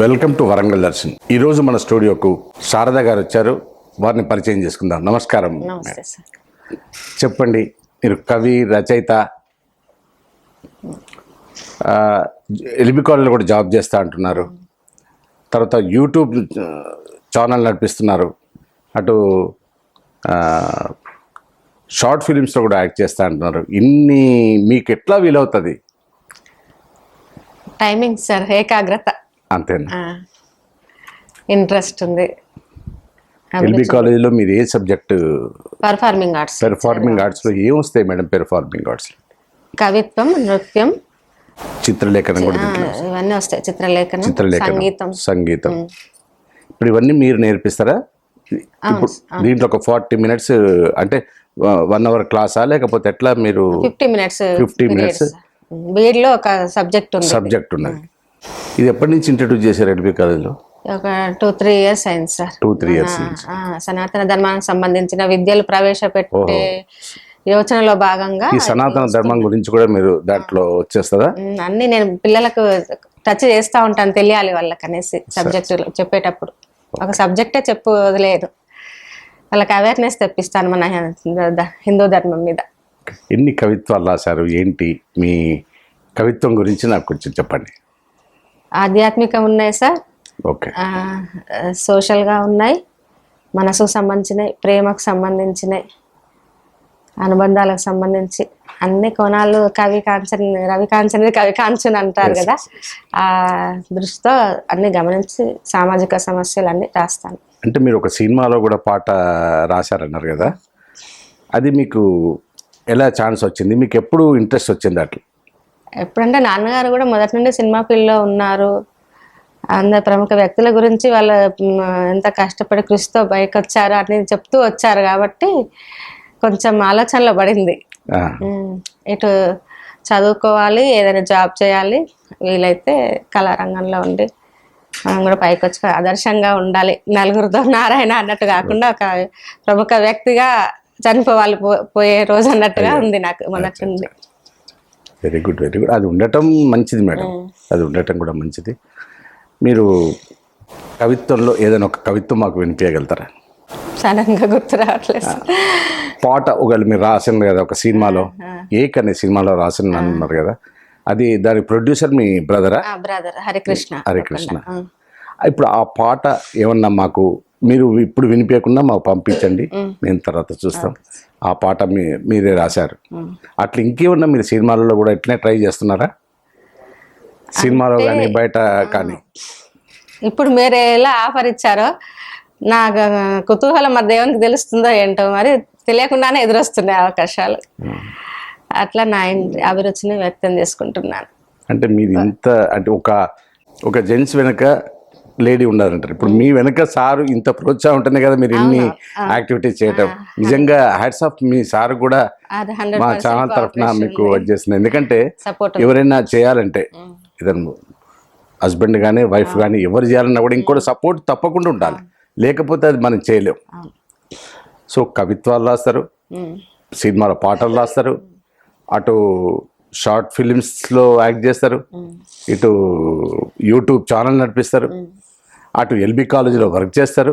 Welcome to Warangal Darshan. ఈరోజు మన స్టూడియోకు శారద గారు వచ్చారు. వారిని పరిచయం చేసుకుందాం. నమస్కారం. చెప్పండి. మీరు కవి రచయిత ఆ, ఎల్బీ కాలేజీలో కూడా జాబ్ చేస్తా అంటున్నారు. తర్వాత యూట్యూబ్ ఛానల్ నడిపిస్తున్నారు. అటు షార్ట్ ఫిలిమ్స్లో కూడా యాక్ట్ చేస్తా అంటున్నారు. ఇన్ని మీకు ఎట్లా వీలవుతుంది? టైమింగ్ సార్ ఏకాగ్రత. అంతేనా? ఇంట్రెస్ట్ ఉంది. ఎల్బీ కాలేజీలో మీరు ఏ సబ్జెక్టు? పర్ఫార్మింగ్ ఆర్ట్స్ పెర్ఫార్మింగ్ ఆర్ట్స్లో ఏం వస్తాయి మేడం పెర్ఫార్మింగ్ ఆర్ట్స్లో కవిత్వం నృత్యం. చిత్రలేఖనం కూడా ఇవన్నీ వస్తాయి. చిత్రలేఖనం చిత్రలేఖనం సంగీతం. సంగీతం. ఇప్పుడు ఇవన్నీ మీరు నేర్పిస్తారా? ఇప్పుడు దీంట్లో ఒక ఫార్టీ మినిట్స్ అంటే వన్ అవర్ క్లాసా? లేకపోతే ఎట్లా మీరు ఫిఫ్టీ మినిట్స్ 50 minutes. బీఎడ్లో ఒక సబ్జెక్ట్ ఉంది. సబ్జెక్ట్ ఉన్నది. ఇది ఎప్పటి నుంచి ఇంట్రడ్యూస్ చేశారు ఎల్బీ కాలేజ్లో? ఒక టూ త్రీ ఇయర్స్ అయింది సార్. టూ త్రీ ఇయర్స్ ఆ, సనాతన ధర్మానికి సంబంధించిన విద్యలు ప్రవేశపెట్టే యోచనలో భాగంగా ఈ సనాతన ధర్మం గురించి కూడా మీరు దాంట్లో వచ్చేస్తుందా? ఉమ్, అన్ని నేను పిల్లలకు టచ్ చేస్తా ఉంటాను తెలియాలి వాళ్ళకి అనేసి సబ్జెక్ట్ చెప్పేటప్పుడు. ఒక సబ్జెక్టే చెప్పు వదిలేదు వాళ్ళకి అవేర్నెస్ తెప్పిస్తాను మన హిందూ ధర్మం మీద. ఎన్ని కవిత్వాలు రాశారు? ఏంటి మీ కవిత్వం గురించి నాకు కొంచెం చెప్పండి. ఆధ్యాత్మికం ఉన్నాయి సార్. సోషల్గా ఉన్నాయి. మనసుకు సంబంధించినవి ప్రేమకు సంబంధించినవి అనుబంధాలకు సంబంధించి అన్ని కోణాలు కవి కాంచన్ రవి కాంచన్ కవి కాంచన్ అంటారు కదా. ఆ దృష్టితో అన్ని గమనించి సామాజిక సమస్యలు అన్ని రాస్తాను. అంటే మీరు ఒక సినిమాలో కూడా పాట రాశారన్నారు కదా. అది మీకు ఎలా ఛాన్స్ వచ్చింది? మీకు ఎప్పుడు ఇంట్రెస్ట్ వచ్చింది అట్లా? ఎప్పుడంటే నాన్నగారు కూడా మొదటి నుండి సినిమా ఫీల్డ్లో ఉన్నారు. అందరు ప్రముఖ వ్యక్తుల గురించి వాళ్ళ ఎంత కష్టపడి కృషితో బయటకు వచ్చారు అని చెప్తూ వచ్చారు కాబట్టి కొంచెం ఆలోచనలో పడింది. ఇటు చదువుకోవాలి ఏదైనా జాబ్ చేయాలి వీలైతే కళారంగంలో ఉండి మనం కూడా పైకి వచ్చి ఆదర్శంగా ఉండాలి. నలుగురితో నారాయణ అన్నట్టు కాకుండా ఒక ప్రముఖ వ్యక్తిగా చనిపోవాలి పో- పోయే రోజు అన్నట్టుగా ఉంది నాకు మొదటి నుండి. వెరీ గుడ్ వెరీ గుడ్ అది ఉండటం మంచిది మేడం. అది ఉండటం కూడా మంచిది. మీరు కవిత్వంలో ఏదైనా ఒక కవిత్వం మాకు వినిపించగలుగుతారా సడన్గా గుర్తు రావట్లేదు. పాట ఒకవేళ మీరు రాసింది కదా ఒక సినిమాలో. ఏక్ అనే సినిమాలో రాసిన అన్నారు కదా. అది దాని ప్రొడ్యూసర్ మీ బ్రదరా? బ్రదర్ హరికృష్ణ. హరికృష్ణ. ఇప్పుడు ఆ పాట ఏమన్నా మాకు మీరు ఇప్పుడు వినిపించకుండా మాకు పంపించండి. మేము. తర్వాత చూస్తాం. ఆ పాట మీ మీరే రాశారు. అట్లా ఇంకేమన్నా మీరు సినిమాలలో కూడా ఇట్లనే ట్రై చేస్తున్నారా? సినిమాలో కానీ బయట కానీ. ఇప్పుడు మీరు ఎలా ఆఫర్ ఇచ్చారో నా కుతూహలం మరి దేవునికి తెలుస్తుందో ఏంటో మరి తెలియకుండానే ఎదురొస్తున్నాయి అవకాశాలు. అట్లా నా అభిరుచిని వ్యక్తం చేసుకుంటున్నాను. అంటే మీరు ఇంత అంటే ఒక ఒక జెంట్స్ వెనక లేడీ ఉండాలంటారు. ఇప్పుడు మీ వెనక సారు ఇంత ప్రోత్సాహం ఉంటుంది కదా మీరు ఇన్ని యాక్టివిటీస్ చేయటం. నిజంగా హ్యాట్స్ ఆఫ్ మీ సార్ కూడా మా ఛానల్ తరఫున మీకు వచ్చేసింది ఎందుకంటే ఎవరైనా చేయాలంటే ఇతను హస్బెండ్ కానీ వైఫ్ కానీ ఎవరు చేయాలన్నా కూడా ఇంకోటి సపోర్ట్ తప్పకుండా ఉండాలి. లేకపోతే అది మనం చేయలేం. సో కవిత్వాలు రాస్తారు. సినిమాలో పాటలు రాస్తారు. అటు షార్ట్ ఫిలిమ్స్లో యాక్ట్ చేస్తారు. ఇటు యూట్యూబ్ ఛానల్ నడిపిస్తారు. అటు ఎల్బీ కాలేజీలో వర్క్ చేస్తారు.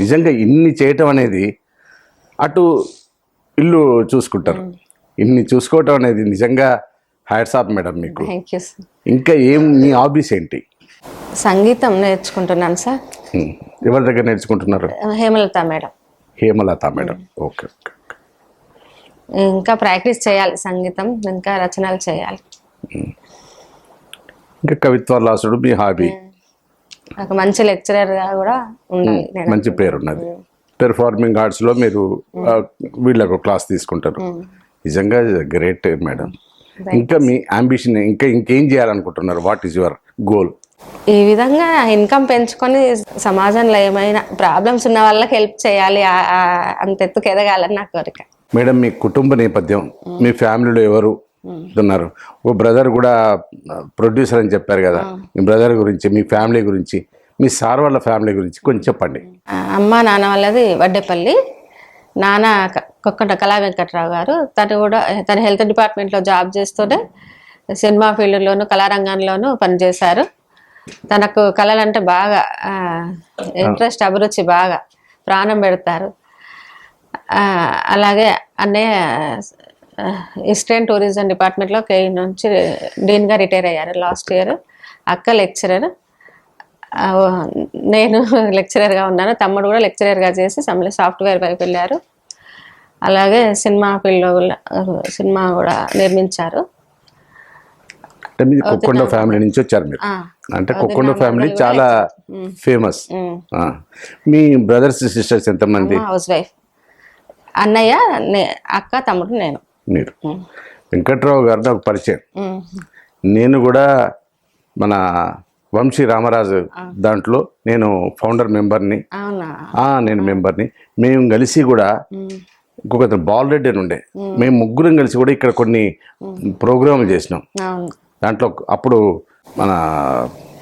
నిజంగా ఇన్ని చేయటం అనేది అటు ఇల్లు చూసుకుంటారు. ఇన్ని చూసుకోవటం అనేది నిజంగా హ్యాట్స్ ఆఫ్ మేడం మీకు. ఇంకా ఏం మీ హాబీస్ ఏంటి? సంగీతం నేర్చుకుంటున్నాను సార్. ఎవరి దగ్గర నేర్చుకుంటున్నారు? Hemalatha madam. Hemalatha madam. Okay okay ఇంకా ప్రాక్టీస్ చేయాలి సంగీతం ఇంకా రచనలు చేయాలి. ఇంకా కవిత్వాలు రాసుడు మీ హాబీ. ఒక మంచి లెక్చరర్గా కూడా ఉండాలి మంచి పేరు ఉన్నది. పెర్ఫార్మింగ్ ఆర్ట్స్లో మీరు ఆ, వీళ్ళకు క్లాస్ తీసుకుంటారు. నిజంగా గ్రేట్ మేడం ఇంకా మీ అంబిషన్ ఇంకా ఇంకేం చేయాలనుకుంటున్నారు? వాట్ ఈస్ యువర్ గోల్ ఈ విధంగా ఇన్కమ్ పెంచుకొని సమాజంలో ఏమైనా ప్రాబ్లమ్స్ ఉన్న వాళ్ళకి హెల్ప్ చేయాలి ఆ- ఆ అంత ఎత్తుకు ఎదగాలని నా కోరిక. మేడం మీ కుటుంబ నేపథ్యం మీ ఫ్యామిలీలో ఎవరు? ఉన్నారు ఒక బ్రదర్ కూడా ప్రొడ్యూసర్ అని చెప్పారు కదా. మీ బ్రదర్ గురించి మీ ఫ్యామిలీ గురించి మీ సార్ వాళ్ళ ఫ్యామిలీ గురించి కొంచెం చెప్పండి. అమ్మ నాన్న వాళ్ళది వడ్డేపల్లి. నాన్న కొక్కట కళా వెంకట్రావు గారు. తను కూడా తన హెల్త్ డిపార్ట్మెంట్లో జాబ్ చేస్తూనే సినిమా ఫీల్డ్లోను కళారంగంలోనూ పనిచేశారు. తనకు కళలంటే బాగా ఇంట్రెస్ట్ అభిరుచి బాగా ప్రాణం పెడతారు. అలాగే అన్నయ్య హిస్టరీ అండ్ టూరిజం డిపార్ట్మెంట్లో కేఈ నుంచి డీన్గా రిటైర్ అయ్యారు లాస్ట్ ఇయర్. అక్క లెక్చరర్. నేను లెక్చరర్గా ఉన్నాను. తమ్ముడు కూడా లెక్చరర్గా చేసి సమ్మె సాఫ్ట్వేర్ వైపు వెళ్ళారు. అలాగే సినిమా ఫీల్డ్లో సినిమా కూడా నిర్మించారు. అంటే మీది కొక్కొండ ఫ్యామిలీ నుంచి వచ్చారు మీరు. అంటే కొక్కొండ ఫ్యామిలీ చాలా ఫేమస్. మీ బ్రదర్స్ సిస్టర్స్ ఎంతమంది? Housewife. అన్నయ్య అక్క తమ్ముడు నేను. మీరు. వెంకట్రావు గారు నాకు పరిచయం. నేను కూడా మన వంశీ రామరాజు దాంట్లో నేను ఫౌండర్ మెంబర్ని. నేను మెంబర్ని. మేము కలిసి కూడా. ఇంకొక బాలరెడ్డి అని ఉండే. మేము ముగ్గురం కలిసి కూడా ఇక్కడ కొన్ని ప్రోగ్రాంలు చేసినాం. దాంట్లో అప్పుడు మన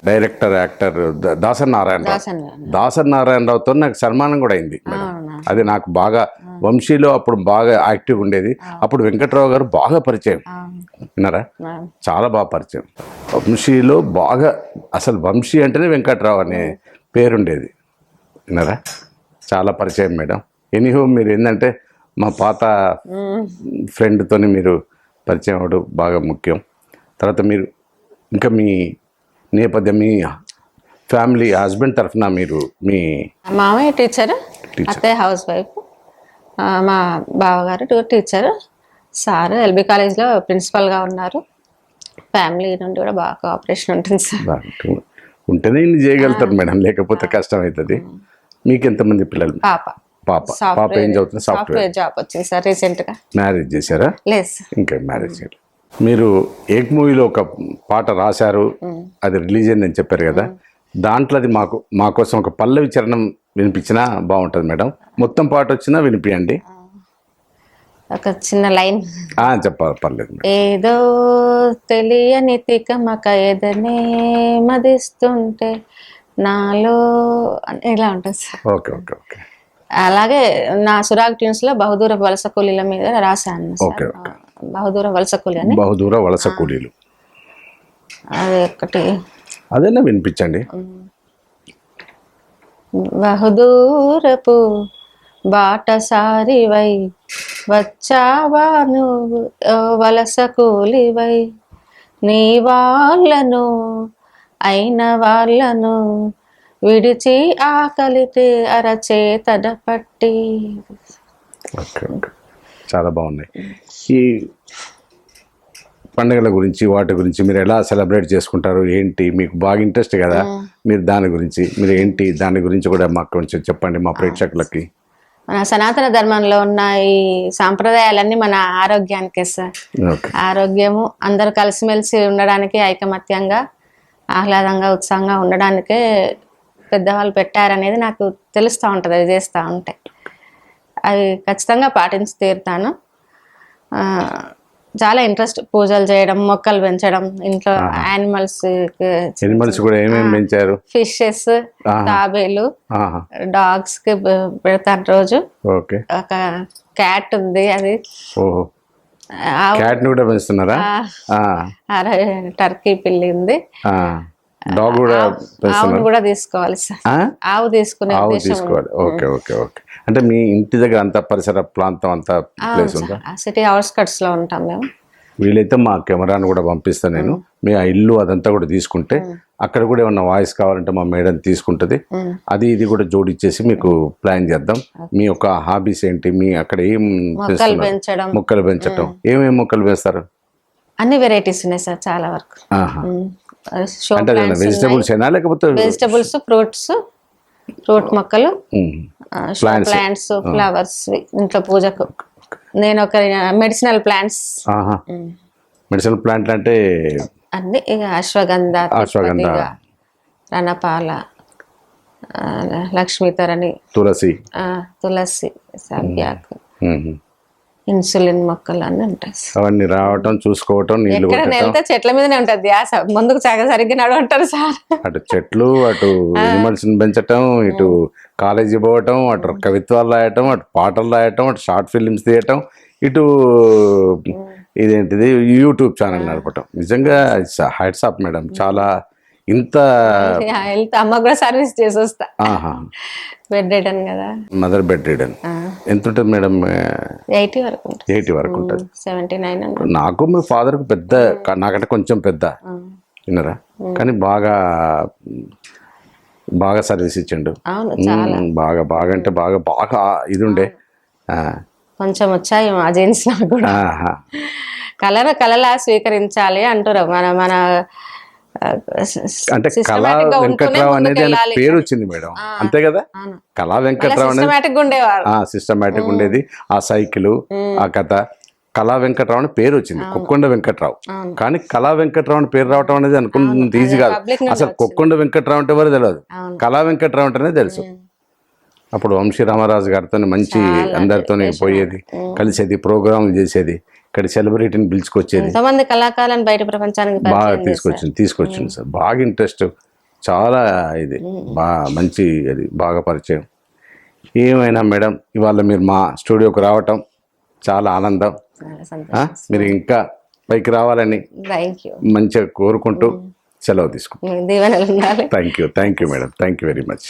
డైరెక్టర్ యాక్టర్ ద- దాసరి నారాయణరావు. దాసన్ దాసరి నారాయణరావుతో నాకు సన్మానం కూడా అయింది అది నాకు బాగా వంశీలో అప్పుడు బాగా యాక్టివ్ ఉండేది. అప్పుడు వెంకట్రావు గారు బాగా పరిచయం. విన్నారా. చాలా బాగా పరిచయం. వంశీలో బాగా అసలు వంశీ అంటేనే వెంకట్రావు అనే పేరుండేది. విన్నారా? చాలా పరిచయం మేడం. ఎనీహో మీరు ఏంటంటే మా పాత. ఫ్రెండ్తోని మీరు పరిచయం అవ్వడం బాగా ముఖ్యం. తర్వాత మీరు ఇంకా మీ నేపథ్యం మీ ఫ్యామిలీ హస్బెండ్ తరఫున మీరు మీ మామయ్య టీచర్? అత్తయ్య హౌస్ వైఫ్ మా బావగారు టూ టీచర్ సార్ ఎల్బీ కాలేజ్లో ప్రిన్సిపల్గా ఉన్నారు. ఫ్యామిలీ నుండి కూడా బాగా కోఆపరేషన్ ఉంటుంది సార్. ఉంటేనే ఇన్ని చేయగలుగుతారు మేడం లేకపోతే కష్టం అవుతుంది మీకు ఎంతమంది పిల్లలు? పాప. పాప. పాప ఏం చదువుతుంది? సాఫ్ట్వేర్ జాబ్ వచ్చింది సార్ రీసెంట్గా మ్యారేజ్ చేశారా? లేదు ఇంకా మ్యారేజ్ చేయలేదు. మీరు ఏక్ మూవీలో ఒక పాట రాశారు. అది రిలీజ్ అయిందని చెప్పారు కదా. దాంట్లో అది మాకు మా కోసం ఒక పల్లవి చరణం వినిపించినా బాగుంటుంది మేడం. మొత్తం పాట వచ్చినా వినిపియండి. ఒక చిన్న లైన్. చెప్పాలి పర్లేదు ఏదో తెలియని తికమక ఎదనే మదిస్తుంటే నాలో ఇలా ఉంటుంది సార్. Okay okay okay. అలాగే నా సురాగ్ ట్యూన్స్లో బహుదూర వలస కూలీల మీద రాశాను. బహుదూర వలస కూలి అని. బహుదూర వలస కూలీలు. అది ఒకటి. అదైనా వినిపించండి. బహుదూరపు బాటసారివై వచ్చావా నువ్వు? ఓ వలస కూలివై నీ వాళ్ళను అయిన వాళ్ళను విడిచి ఆకలితే అరచేతన పట్టి. చాలా బాగున్నాయి. ఈ పండుగల గురించి వాటి గురించి మీరు ఎలా సెలబ్రేట్ చేసుకుంటారు ఏంటి? మీకు బాగా ఇంట్రెస్ట్ కదా మీరు దాని గురించి మీరు ఏంటి దాని గురించి కూడా మాకు కొంచెం చెప్పండి మా ప్రేక్షకులకి. మన సనాతన ధర్మంలో ఉన్న ఈ సాంప్రదాయాలన్నీ మన ఆరోగ్యానికే సార్. ఆరోగ్యము అందరూ కలిసిమెలిసి ఉండడానికి ఐకమత్యంగా ఆహ్లాదంగా ఉత్సాహంగా ఉండడానికే పెద్దవాళ్ళు పెట్టారనేది నాకు తెలుస్తూ ఉంటుంది అది చేస్తూ ఉంటే. అవి ఖచ్చితంగా పాటించి తీరుతాను. చాలా ఇంట్రెస్ట్ పూజలు చేయడం మొక్కలు పెంచడం ఇంట్లో యానిమల్స్ ఎనిమల్స్ కూడా ఏమేమి పెంచారు? ఫిషెస్ తాబేలు డాగ్స్కి పెడతాను రోజు. ఓకే. ఒక క్యాట్ ఉంది అది. క్యాట్ని కూడా పెంచుతున్నారా? టర్కీ పిల్లి ఉంది. డాగ్ కూడా పెంచుతున్నారా ఆవును కూడా తీసుకోవాలి సార్? ఆవు తీసుకునే ఆవు తీసుకోవాలి. Okay okay okay. అంటే మీ ఇంటి దగ్గర అంత పరిసర ప్రాంతం అంతా ప్లేస్ ఉందా? సిటీ అవుట్స్కట్స్లో ఉంటాం మేము. వీలైతే మా కెమెరాను కూడా పంపిస్తాను నేను. మీ ఆ ఇల్లు అదంతా కూడా తీసుకుంటే అక్కడ కూడా ఏమన్నా వాయిస్ కావాలంటే మా మేడం తీసుకుంటుంది. అది ఇది కూడా జోడిచ్చేసి మీకు ప్లాన్ చేద్దాం. మీ యొక్క హాబీస్ ఏంటి? మీ అక్కడ ఏం మొక్కలు పెంచడం. ఏమేమి మొక్కలు పెంచుతారు అన్ని వెరైటీస్ ఉన్నాయి సార్ చాలా వరకు. వెజిటబుల్స్ లేకపోతే వెజిటబుల్స్ ఫ్రూట్స్ ఫ్రూట్ మొక్కలు ప్లాంట్స్ ఫ్లవర్స్ ఇంట్లో పూజకు. నేను ఒక మెడిసినల్ ప్లాంట్స్. ఆహా. మెడిసిన్ ప్లాంట్లు అంటే అన్ని ఇక అశ్వగంధ అశ్వగంధ. రణపాల లక్ష్మీతరణి తులసి. తులసి. ఇన్సులిన్ మొక్కలు అన్నీ ఉంటాయి సార్. అవన్నీ రావటం చూసుకోవటం ఎక్కడ వెళ్తే చెట్ల మీదనే ఉంటుంది ధ్యాస. ముందుకు సగ సరిగ్గా నడవంటారు సార్. అటు చెట్లు అటు ఎనిమల్స్ పెంచటం ఇటు కాలేజీ పోవటం అటు కవిత్వాలు రాయటం అటు పాటలు రాయటం అటు షార్ట్ ఫిలిమ్స్ తీయటం ఇటు ఇదేంటిది యూట్యూబ్ ఛానల్ నడపటం. నిజంగా హైట్స్ ఆఫ్ మేడం చాలా. ఇంత అమ్మ కూడా సర్వీస్ చేసి వస్తా ఆహా. బెడ్ రిటర్న్ కదా. మదర్ బెడ్ రీడన్ ఎంత ఉంటుంది మేడం? ఎయిటీ వరకు ఎయిటీ వరకు ఉంటుంది. సెవెంటీ నైన్ నాకు మీ పెద్ద క- నాకంటే కొంచెం పెద్ద. విన్నరా? కానీ బాగా బాగా సర్వీస్ ఇచ్చిండు. బాగా బాగా అంటే బాగా బాగా ఇది ఉండే కొంచెం వచ్చాయి మా నాకు కూడా. కళను కళలా స్వీకరించాలి అంటారు మన మన అంటే కళా వెంకట్రావు అనేది. పేరు వచ్చింది మేడం. అంతే కదా. కళా వెంకట్రావు అనేది సిస్టమేటిక్ ఉండేది. ఆ సైకిల్ ఆ కథ. కళా వెంకట్రావు అని పేరు వచ్చింది. కుక్కొండ వెంకట్రావు. కానీ కళా వెంకట్రావు అని పేరు రావటం అనేది అనుకుంటుంది ఈజీ కాదు. అసలు కుక్కొండ వెంకట్రావు అంటే ఎవరు తెలియదు. కళా వెంకట్రావు అంటేనే తెలుసు. అప్పుడు వంశీ రామరాజు గారితో మంచి అందరితో పోయేది. కలిసేది ప్రోగ్రాంలు చేసేది. ఇక్కడ సెలబ్రిటీని పిలుచుకొచ్చేది. ఎంతమంది కళాకారులను బయట ప్రపంచానికి బాగా. తీసుకొచ్చింది తీసుకొచ్చింది సార్. బాగా ఇంట్రెస్ట్ చాలా ఇది. బాగా మంచి అది బాగా పరిచయం. ఏమైనా మేడం ఇవాళ మీరు మా స్టూడియోకి రావటం చాలా ఆనందం. మీరు ఇంకా పైకి రావాలని మంచిగా కోరుకుంటూ సెలవు తీసుకుంటాం. Thank you thank you madam thank you very much